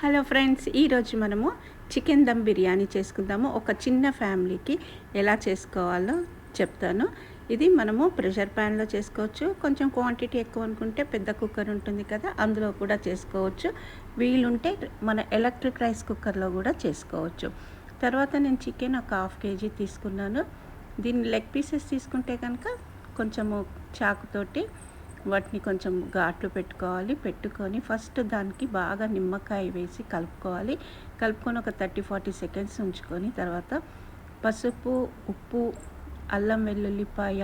Hello friends ఈరోజు మనము chicken dum biryani చేసుకుందాము. ఒక చిన్న ఫ్యామిలీకి ఎలా చేసుకోవాలో చెప్తాను. ఇది మనము ప్రెషర్ ప్యాన్లో చేసుకోవచ్చు. కొంచెం క్వాంటిటీ ఎక్కువ అనుకుంటే పెద్ద కుక్కర్ ఉంటుంది కదా అందులో కూడా చేసుకోవచ్చు. వీలుంటే మన ఎలక్ట్రిక్ రైస్ కుక్కర్లో కూడా చేసుకోవచ్చు. తర్వాత నేను చికెన్ ఒక హాఫ్ కేజీ తీసుకున్నాను. దీన్ని లెగ్ పీసెస్ తీసుకుంటే కనుక కొంచెము చాకుతోటి వాటిని కొంచెం ఘాట్లు పెట్టుకోవాలి. పెట్టుకొని ఫస్ట్ దానికి బాగా నిమ్మకాయ వేసి కలుపుకోవాలి. కలుపుకొని ఒక థర్టీ ఫార్టీ సెకండ్స్ ఉంచుకొని తర్వాత పసుపు ఉప్పు అల్లం వెల్లుల్లిపాయ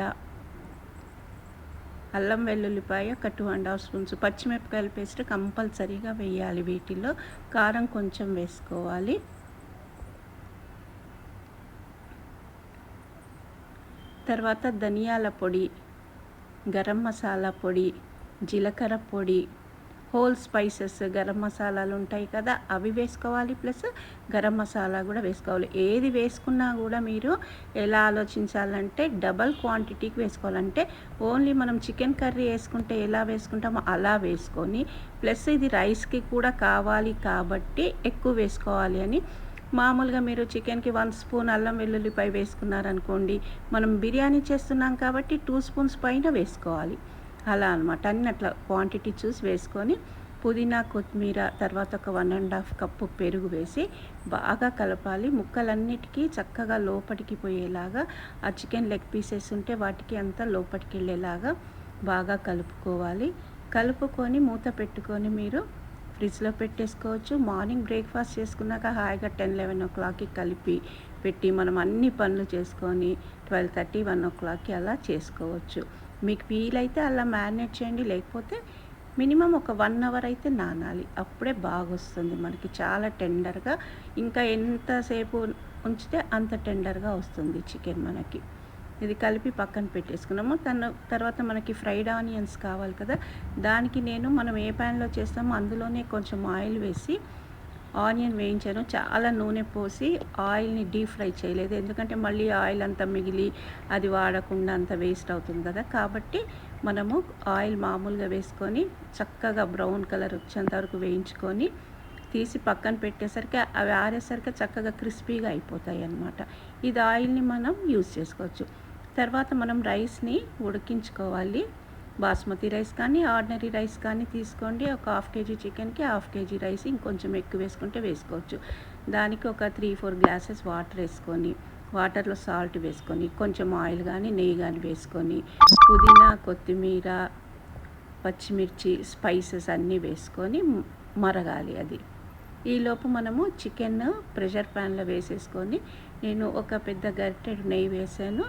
అల్లం వెల్లుల్లిపాయ ఒక టూ అండ్ హాఫ్ స్పూన్స్ పచ్చిమిరపకాయల పేస్ట్ కంపల్సరీగా వేయాలి వీటిలో కారం కొంచెం వేసుకోవాలి. తర్వాత ధనియాల పొడి గరం మసాలా పొడి జీలకర్ర పొడి హోల్ స్పైసెస్ గరం మసాలాలు ఉంటాయి కదా అవి వేసుకోవాలి ప్లస్ గరం మసాలా కూడా వేసుకోవాలి. ఏది వేసుకున్నా కూడా మీరు ఎలా ఆలోచించాలంటే డబల్ క్వాంటిటీకి వేసుకోవాలంటే ఓన్లీ మనం చికెన్ కర్రీ వేసుకుంటే ఎలా వేసుకుంటామో అలా వేసుకొని ప్లస్ ఇది రైస్కి కూడా కావాలి కాబట్టి ఎక్కువ వేసుకోవాలి అని మామూలుగా మీరు చికెన్కి వన్ స్పూన్ అల్లం వెల్లుల్లిపై వేసుకున్నారనుకోండి మనం బిర్యానీ చేస్తున్నాం కాబట్టి టూ స్పూన్స్ పైన వేసుకోవాలి. అలా అనమాట అన్ని అట్లా క్వాంటిటీ చూసి వేసుకొని పుదీనా కొత్తిమీర తర్వాత ఒక వన్ అండ్ హాఫ్ కప్పు పెరుగు వేసి బాగా కలపాలి. ముక్కలన్నిటికీ చక్కగా లోపలికి పోయేలాగా ఆ చికెన్ లెగ్ పీసెస్ ఉంటే వాటికి అంతా లోపలికి వెళ్ళేలాగా బాగా కలుపుకోవాలి. కలుపుకొని మూత పెట్టుకొని మీరు ఫ్రిడ్జ్లో పెట్టేసుకోవచ్చు. మార్నింగ్ బ్రేక్ఫాస్ట్ చేసుకున్నాక హాయిగా టెన్ లెవెన్ ఓ క్లాక్కి కలిపి పెట్టి మనం అన్ని పనులు చేసుకొని ట్వెల్వ్ థర్టీ వన్ ఓ క్లాక్కి అలా చేసుకోవచ్చు. మీకు వీలైతే అలా మ్యారినేట్ చేయండి. లేకపోతే మినిమం ఒక వన్ అవర్ అయితే నానాలి. అప్పుడే బాగొస్తుంది మనకి. చాలా టెండర్గా ఇంకా ఎంతసేపు ఉంచితే అంత టెండర్గా వస్తుంది చికెన్ మనకి. ఇది కలిపి పక్కన పెట్టేసుకున్నాము. తన తర్వాత మనకి ఫ్రైడ్ ఆనియన్స్ కావాలి కదా దానికి నేను మనం ఏ ప్యాన్లో చేస్తామో అందులోనే కొంచెం ఆయిల్ వేసి ఆనియన్ వేయించాను. చాలా నూనె పోసి ఆయిల్ని డీప్ ఫ్రై చేయలేదు. ఎందుకంటే మళ్ళీ ఆయిల్ అంతా మిగిలి అది వాడకుండా అంత వేస్ట్ అవుతుంది కదా. కాబట్టి మనము ఆయిల్ మామూలుగా వేసుకొని చక్కగా బ్రౌన్ కలర్ వచ్చేంత వరకు వేయించుకొని తీసి పక్కన పెట్టేసరికి అవి ఆరేసరికి చక్కగా క్రిస్పీగా అయిపోతాయి అన్నమాట. ఇది ఆయిల్ని మనం యూజ్ చేసుకోవచ్చు. తర్వాత మనం రైస్ని ఉడికించుకోవాలి. బాస్మతి రైస్ కానీ ఆర్డినరీ రైస్ కానీ తీసుకోండి. ఒక హాఫ్ కేజీ చికెన్కి హాఫ్ కేజీ రైస్ ఇంకొంచెం ఎక్కువ వేసుకుంటే వేసుకోవచ్చు. దానికి ఒక త్రీ ఫోర్ గ్లాసెస్ వాటర్ వేసుకొని వాటర్లో సాల్ట్ వేసుకొని కొంచెం ఆయిల్ కానీ నెయ్యి కానీ వేసుకొని పుదీనా కొత్తిమీర పచ్చిమిర్చి స్పైసెస్ అన్నీ వేసుకొని మరగాలి అది. ఈలోపు మనము చికెన్ ప్రెషర్ ప్యాన్లో వేసేసుకొని నేను ఒక పెద్ద గరిటెడు నెయ్యి వేసాను.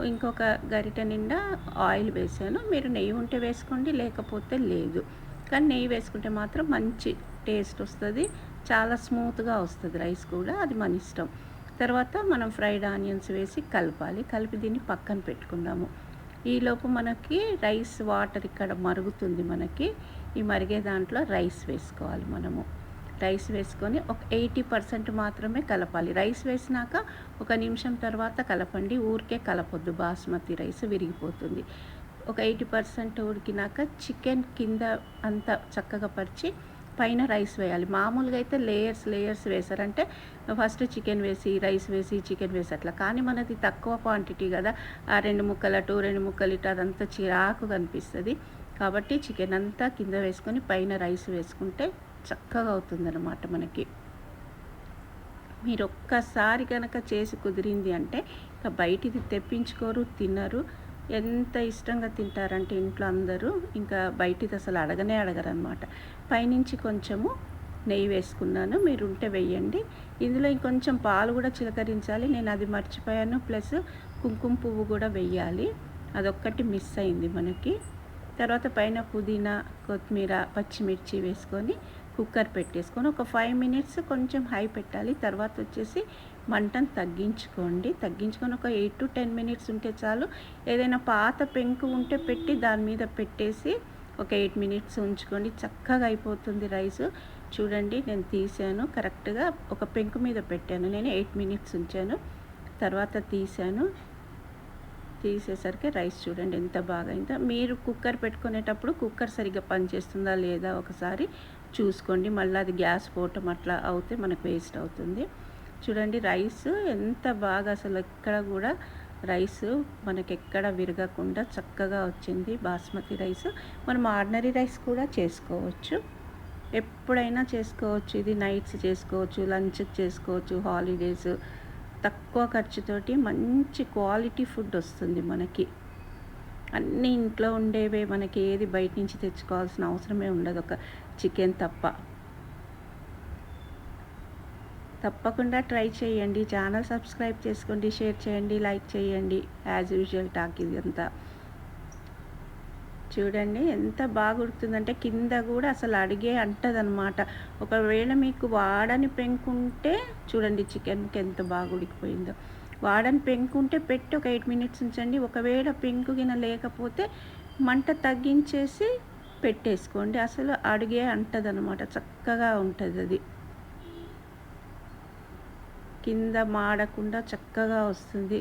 ఇంకొక గరిట నిండా ఆయిల్ వేసాను. మీరు నెయ్యి ఉంటే వేసుకోండి లేకపోతే లేదు. కానీ నెయ్యి వేసుకుంటే మాత్రం మంచి టేస్ట్ వస్తుంది. చాలా స్మూత్గా వస్తుంది రైస్ కూడా అది మన ఇష్టం. తర్వాత మనం ఫ్రైడ్ ఆనియన్స్ వేసి కలపాలి. కలిపి దీన్ని పక్కన పెట్టుకుందాము. ఈలోపు మనకి రైస్ వాటర్ ఇక్కడ మరుగుతుంది మనకి. ఈ మరిగే దాంట్లో రైస్ వేసుకోవాలి మనము. రైస్ వేసుకొని ఒక ఎయిటీ పర్సెంట్ మాత్రమే కలపాలి. రైస్ వేసినాక ఒక నిమిషం తర్వాత కలపండి. ఊరికే కలపొద్దు. బాస్మతి రైస్ విరిగిపోతుంది. ఒక ఎయిటీ పర్సెంట్ ఉడికినాక చికెన్ కింద అంతా చక్కగా పరిచి పైన రైస్ వేయాలి. మామూలుగా అయితే లేయర్స్ లేయర్స్ వేసారంటే ఫస్ట్ చికెన్ వేసి రైస్ వేసి చికెన్ వేసి అట్లా. కానీ మనది తక్కువ క్వాంటిటీ కదా. ఆ రెండు ముక్కలు అటు రెండు ముక్కలు ఇటు అదంతా చిరాకు కనిపిస్తుంది కాబట్టి చికెన్ అంతా కింద వేసుకొని పైన రైస్ వేసుకుంటే చక్కగా అవుతుందన్నమాట మనకి. మీరు ఒక్కసారి కనుక చేసి కుదిరింది అంటే ఇక బయటిది తెప్పించుకోరు తినరు. ఎంత ఇష్టంగా తింటారంటే ఇంట్లో అందరూ ఇంకా బయటిది అసలు అడగనే అడగరనమాట పైనుంచి కొంచెము నెయ్యి వేసుకున్నాను మీరు ఉంటే వెయ్యండి ఇందులో ఇంకొంచెం పాలు కూడా చిలకరించాలి నేను అది మర్చిపోయాను. ప్లస్ కుంకుమ పువ్వు కూడా వెయ్యాలి అదొక్కటి మిస్ అయింది మనకి. తర్వాత పైన పుదీనా కొత్తిమీర పచ్చిమిర్చి వేసుకొని కుక్కర్ పెట్టేసుకొని ఒక ఫైవ్ మినిట్స్ కొంచెం హై పెట్టాలి. తర్వాత వచ్చేసి మంటను తగ్గించుకోండి. తగ్గించుకొని ఒక ఎయిట్ టు టెన్ మినిట్స్ ఉంటే చాలు. ఏదైనా పాత పెంకు ఉంటే పెట్టి దాని మీద పెట్టేసి ఒక ఎయిట్ మినిట్స్ ఉంచుకోండి. చక్కగా అయిపోతుంది రైస్. చూడండి నేను తీసాను కరెక్ట్గా ఒక పెంకు మీద పెట్టాను. నేను ఎయిట్ మినిట్స్ ఉంచాను. తర్వాత తీసాను తీసేసరికి రైస్ చూడండి ఎంత బాగా అయిందో. మీరు కుక్కర్ పెట్టుకునేటప్పుడు కుక్కర్ సరిగ్గా పనిచేస్తుందా లేదా ఒకసారి చూసుకోండి. మళ్ళీ అది గ్యాస్ పోవటం అట్లా అవుతే మనకు వేస్ట్ అవుతుంది. చూడండి రైస్ ఎంత బాగా అసలు ఎక్కడ కూడా రైస్ మనకి ఎక్కడ విరగకుండా చక్కగా వచ్చింది. బాస్మతి రైస్ మనం ఆర్డినరీ రైస్ కూడా చేసుకోవచ్చు. ఎప్పుడైనా చేసుకోవచ్చు. ఇది నైట్స్ చేసుకోవచ్చు లంచ్ చేసుకోవచ్చు హాలిడేస్ తక్కువ ఖర్చుతోటి మంచి క్వాలిటీ ఫుడ్ వస్తుంది మనకి. అన్నీ ఇంట్లో ఉండేవే మనకి ఏది బయట నుంచి తెచ్చుకోవాల్సిన అవసరమే ఉండదు ఒక చికెన్ తప్ప. తప్పకుండా ట్రై చేయండి. ఛానల్ సబ్స్క్రైబ్ చేసుకోండి షేర్ చేయండి లైక్ చేయండి. యాజ్ యూజువల్ టాక్ ఇది అంతా చూడండి ఎంత బాగా ఉడుకుతుందంటే కింద కూడా అసలు అడిగే అంటదనమాట. ఒకవేళ మీకు వాడని పెంకుంటే చూడండి చికెన్కి ఎంత బాగా ఉడికిపోయిందో. వాడని పెంకుంటే పెట్టి ఒక ఎయిట్ మినిట్స్ ఉంచండి. ఒకవేళ పెంకు గిన లేకపోతే మంట తగ్గించేసి పెట్టేసుకోండి. అసలు అడిగే అంటదనమాట. చక్కగా ఉంటుంది అది కింద మాడకుండా చక్కగా వస్తుంది.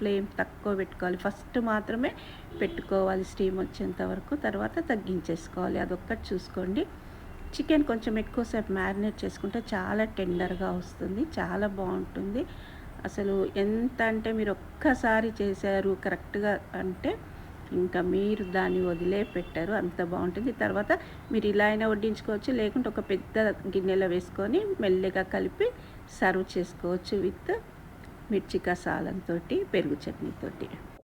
ఫ్లేమ్ తక్కువ పెట్టుకోవాలి. ఫస్ట్ మాత్రమే పెట్టుకోవాలి స్టీమ్ వచ్చేంత వరకు తర్వాత తగ్గించేసుకోవాలి. అదొక్కటి చూసుకోండి. చికెన్ కొంచెం ఎక్కువసేపు మ్యారినేట్ చేసుకుంటే చాలా టెండర్గా వస్తుంది చాలా బాగుంటుంది. అసలు ఎంత అంటే మీరు ఒక్కసారి చేశారు కరెక్ట్గా అంటే ఇంకా మీరు దాన్ని వదిలే పెట్టారు అంత బాగుంటుంది. తర్వాత మీరు ఇలా అయినా వడ్డించుకోవచ్చు లేకుంటే ఒక పెద్ద గిన్నెలో వేసుకొని మెల్లగా కలిపి సర్వ్ చేసుకోవచ్చు విత్ మిర్చి కసాలంతో పెరుగు చట్నీతోటి.